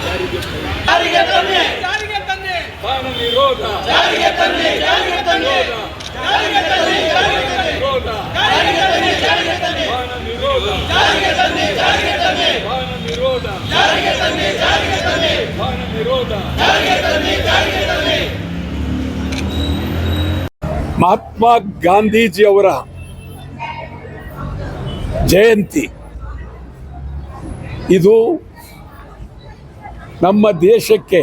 ಜಾರಿಗೆ ತನ್ನಿ ಜಾರಿಗೆ ತನ್ನಿ ನಿರೋಧ ಜಾರಿಗೆ ತನ್ನಿ ಜಾರಿಗೆ ತನ್ನಿ ಜಾರಿಗೆ ತನ್ನಿ ಜಾರಿಗೆ ಜಾರಿಗೆ ತನ್ನಿ ಜಾರಿಗೆ ತನ್ನಿ ನಿರೋಧ ಜಾರಿಗೆ ತನ್ನಿ ಜಾರಿಗೆ ತನ್ನಿ ನಿರೋಧ ಜಾರಿಗೆ ತನ್ನಿ ಜಾರಿಗೆ ತನ್ನಿ ನಿರೋಧ ಜಾರಿಗೆ ತನ್ನಿ ಮಹಾತ್ಮ ಗಾಂಧೀಜಿಯವರ ಜಯಂತಿ. ಇದು ನಮ್ಮ ದೇಶಕ್ಕೆ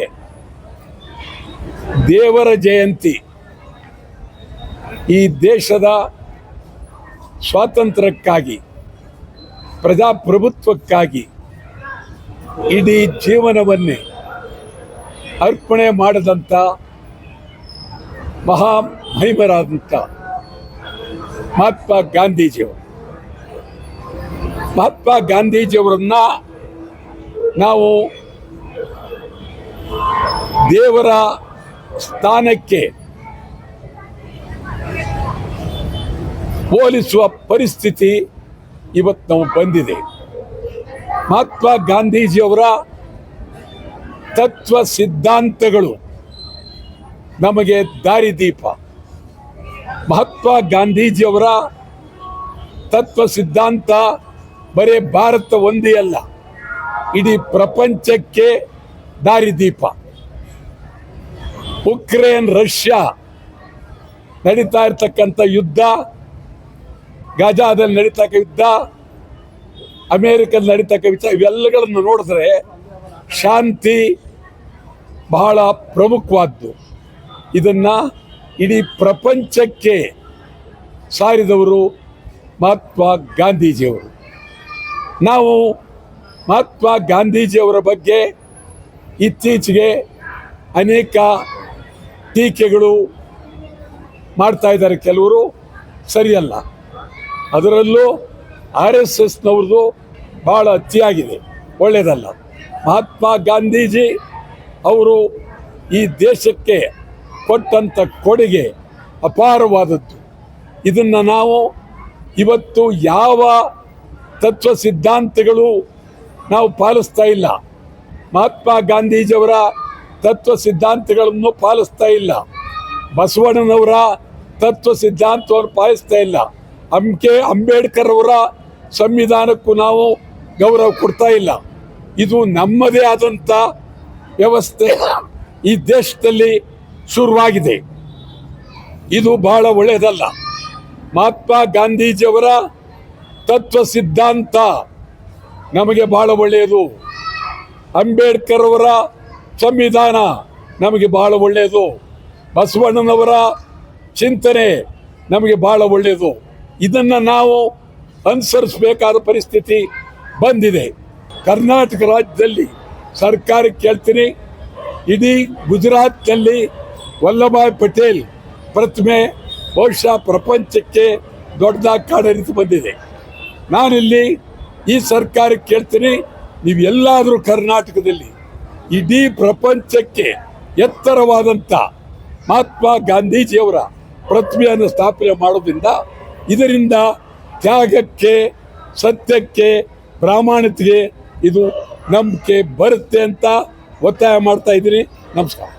ದೇವರ ಜಯಂತಿ. ಈ ದೇಶದ ಸ್ವಾತಂತ್ರ್ಯಕ್ಕಾಗಿ, ಪ್ರಜಾಪ್ರಭುತ್ವಕ್ಕಾಗಿ ಇಡೀ ಜೀವನವನ್ನೇ ಅರ್ಪಣೆ ಮಾಡಿದಂಥ ಮಹಾ ಮಹಿಮರಾದಂಥ ಮಹಾತ್ಮ ಗಾಂಧೀಜಿಯವರು. ಮಹಾತ್ಮ ಗಾಂಧೀಜಿಯವರನ್ನ ನಾವು ದೇವರ ಸ್ಥಾನಕ್ಕೆ ಹೋಲಿಸುವ ಪರಿಸ್ಥಿತಿ ಇವತ್ತು ನಾವು ಬಂದಿದೆ. ಮಹಾತ್ಮ ಗಾಂಧೀಜಿಯವರ ತತ್ವ ಸಿದ್ಧಾಂತಗಳು ನಮಗೆ ದಾರಿದೀಪ. ಮಹಾತ್ಮ ಗಾಂಧೀಜಿಯವರ ತತ್ವ ಸಿದ್ಧಾಂತ ಬರೇ ಭಾರತ ಒಂದೇ ಅಲ್ಲ, ಇಡೀ ಪ್ರಪಂಚಕ್ಕೆ ದಾರಿದೀಪ. ಉಕ್ರೇನ್, ರಷ್ಯಾ ನಡೀತಾ ಇರ್ತಕ್ಕಂಥ ಯುದ್ಧ, ಗಾಜಾದಲ್ಲಿ ನಡೀತಕ್ಕ ಯುದ್ಧ, ಅಮೇರಿಕದಲ್ಲಿ ನಡೀತಕ್ಕ ಯುದ್ಧ, ಇವೆಲ್ಲಗಳನ್ನು ನೋಡಿದ್ರೆ ಶಾಂತಿ ಬಹಳ ಪ್ರಮುಖವಾದ್ದು. ಇದನ್ನು ಇಡೀ ಪ್ರಪಂಚಕ್ಕೆ ಸಾರಿದವರು ಮಹಾತ್ಮ ಗಾಂಧೀಜಿಯವರು. ನಾವು ಮಹಾತ್ಮ ಗಾಂಧೀಜಿಯವರ ಬಗ್ಗೆ ಇತ್ತೀಚೆಗೆ ಅನೇಕ ಟೀಕೆಗಳು ಮಾಡ್ತಾ ಇದ್ದಾರೆ. ಕೆಲವರು ಸರಿಯಲ್ಲ. ಅದರಲ್ಲೂ ಆರ್ ಎಸ್ ಎಸ್ನವ್ರದ್ದು ಭಾಳ ಅತಿಯಾಗಿದೆ. ಒಳ್ಳೆಯದಲ್ಲ. ಮಹಾತ್ಮ ಗಾಂಧೀಜಿ ಅವರು ಈ ದೇಶಕ್ಕೆ ಕೊಟ್ಟಂಥ ಕೊಡುಗೆ ಅಪಾರವಾದದ್ದು. ಇದನ್ನು ನಾವು ಇವತ್ತು ಯಾವ ತತ್ವ ಸಿದ್ಧಾಂತಗಳು ನಾವು ಪಾಲಿಸ್ತಾ ಇಲ್ಲ. ಮಹಾತ್ಮ ಗಾಂಧೀಜಿಯವರ ತತ್ವ ಸಿದ್ಧಾಂತಗಳನ್ನು ಪಾಲಿಸ್ತಾ ಇಲ್ಲ. ಬಸವಣ್ಣನವರ ತತ್ವ ಸಿದ್ಧಾಂತವನ್ನು ಪಾಲಿಸ್ತಾ ಇಲ್ಲ. ಅಂಕೆ ಅಂಬೇಡ್ಕರ್ ಅವರ ಸಂವಿಧಾನಕ್ಕೂ ನಾವು ಗೌರವ ಕೊಡ್ತಾ ಇಲ್ಲ. ಇದು ನಮ್ಮದೇ ಆದಂಥ ವ್ಯವಸ್ಥೆ ಈ ದೇಶದಲ್ಲಿ ಶುರುವಾಗಿದೆ. ಇದು ಬಹಳ ಒಳ್ಳೆಯದಲ್ಲ. ಮಹಾತ್ಮ ಗಾಂಧೀಜಿಯವರ ತತ್ವ ಸಿದ್ಧಾಂತ ನಮಗೆ ಬಹಳ ಒಳ್ಳೆಯದು. ಅಂಬೇಡ್ಕರ್ ಅವರ ಸಂವಿಧಾನ ನಮಗೆ ಬಹಳ ಒಳ್ಳೆಯದು. ಬಸವಣ್ಣನವರ ಚಿಂತನೆ ನಮಗೆ ಬಹಳ ಒಳ್ಳೆಯದು. ಇದನ್ನು ನಾವು ಅನುಸರಿಸಬೇಕಾದ ಪರಿಸ್ಥಿತಿ ಬಂದಿದೆ. ಕರ್ನಾಟಕ ರಾಜ್ಯದಲ್ಲಿ ಸರ್ಕಾರಕ್ಕೆ ಕೇಳ್ತೀನಿ ಇಡೀ ಗುಜರಾತ್ನಲ್ಲಿ ವಲ್ಲಭಾಯ್ ಪಟೇಲ್ ಪ್ರತಿಮೆ ಬಹುಶಃ ಪ್ರಪಂಚಕ್ಕೆ ದೊಡ್ಡದಾಗಿ ಕಾಡರಿತು ಬಂದಿದೆ. ನಾನಿಲ್ಲಿ ಈ ಸರ್ಕಾರಕ್ಕೆ ಕೇಳ್ತೀನಿ ನೀವು ಎಲ್ಲಾದರೂ ಕರ್ನಾಟಕದಲ್ಲಿ ಇಡೀ ಪ್ರಪಂಚಕ್ಕೆ ಎತ್ತರವಾದಂಥ ಮಹಾತ್ಮ ಗಾಂಧೀಜಿಯವರ ಪ್ರತಿಮೆಯನ್ನು ಸ್ಥಾಪನೆ ಮಾಡೋದ್ರಿಂದ ಇದರಿಂದ ತ್ಯಾಗಕ್ಕೆ, ಸತ್ಯಕ್ಕೆ, ಪ್ರಾಮಾಣಿಕತೆಗೆ ಇದು ನಂಬಿಕೆ ಬರುತ್ತೆ ಅಂತ ಒತ್ತಾಯ ಮಾಡ್ತಾ ಇದ್ದೀನಿ. ನಮಸ್ಕಾರ.